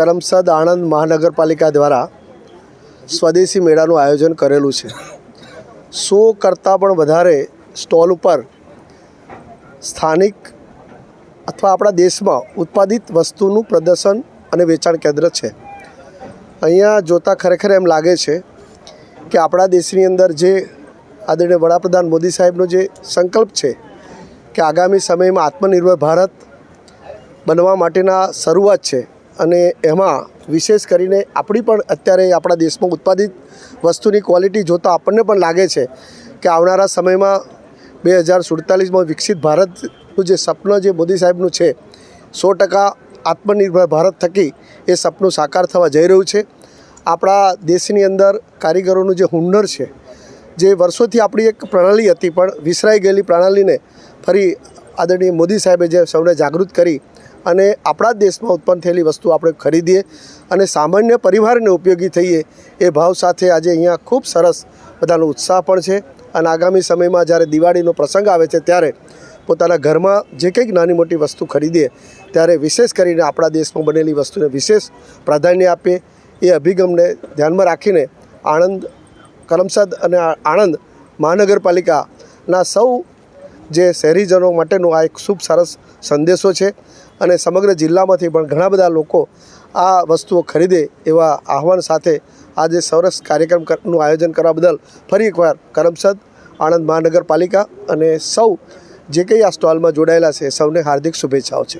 કરમસદ આણંદ મહાનગરપાલિકા દ્વારા સ્વદેશી મેળાનું આયોજન કરેલું છે. સો કરતાં પણ વધારે સ્ટોલ ઉપર સ્થાનિક અથવા આપણા દેશમાં ઉત્પાદિત વસ્તુનું પ્રદર્શન અને વેચાણ કેન્દ્ર છે. અહીંયા જોતાં ખરેખર એમ લાગે છે કે આપણા દેશની અંદર જે આદરણીય વડાપ્રધાન મોદી સાહેબનો જે સંકલ્પ છે કે આગામી સમયમાં આત્મનિર્ભર ભારત બનવા માટેના શરૂઆત છે અને એમાં વિશેષ કરીને આપણી પણ અત્યારે આપણા દેશમાં ઉત્પાદિત વસ્તુની ક્વોલિટી જોતાં આપણને પણ લાગે છે કે આવનારા સમયમાં બે હજાર સુડતાલીસમાં વિકસિત ભારતનું જે સપનું જે મોદી સાહેબનું છે, સો ટકા આત્મનિર્ભર ભારત થકી એ સપનું સાકાર થવા જઈ રહ્યું છે. આપણા દેશની અંદર કારીગરોનું જે હુન્નર છે, જે વર્ષોથી આપણી એક પ્રણાલી હતી પણ વિસરાઈ ગયેલી પ્રણાલીને ફરી આદરણીય મોદી સાહેબે જે સૌને જાગૃત કરી અને આપણા દેશમાં ઉત્પન્ન થયેલી વસ્તુ આપણે ખરીદીએ અને સામાન્ય પરિવારને ઉપયોગી થઈએ એ ભાવ સાથે આજે અહીંયા ખૂબ સરસ બધાનો ઉત્સાહ પણ છે. અને આગામી સમયમાં જ્યારે દિવાળીનો પ્રસંગ આવે છે ત્યારે પોતાના ઘરમાં જે કંઈક નાની મોટી વસ્તુ ખરીદીએ ત્યારે વિશેષ કરીને આપણા દેશમાં બનેલી વસ્તુને વિશેષ પ્રાધાન્ય આપીએ. એ અભિગમને ધ્યાનમાં રાખીને આણંદ, કરમસદ અને આણંદ મહાનગરપાલિકાના સૌ જે શહેરીજનો માટેનો આ એક ખૂબ સરસ સંદેશો છે અને સમગ્ર જિલ્લામાંથી પણ ઘણા બધા લોકો આ વસ્તુઓ ખરીદે એવા આહવાન સાથે આજે સરસ કાર્યક્રમનું આયોજન કરવા બદલ ફરી એકવાર કરમસદ, આણંદ મહાનગરપાલિકા અને સૌ જે કંઈ આ સ્ટોલમાં જોડાયેલા છે, સૌને હાર્દિક શુભેચ્છાઓ છે.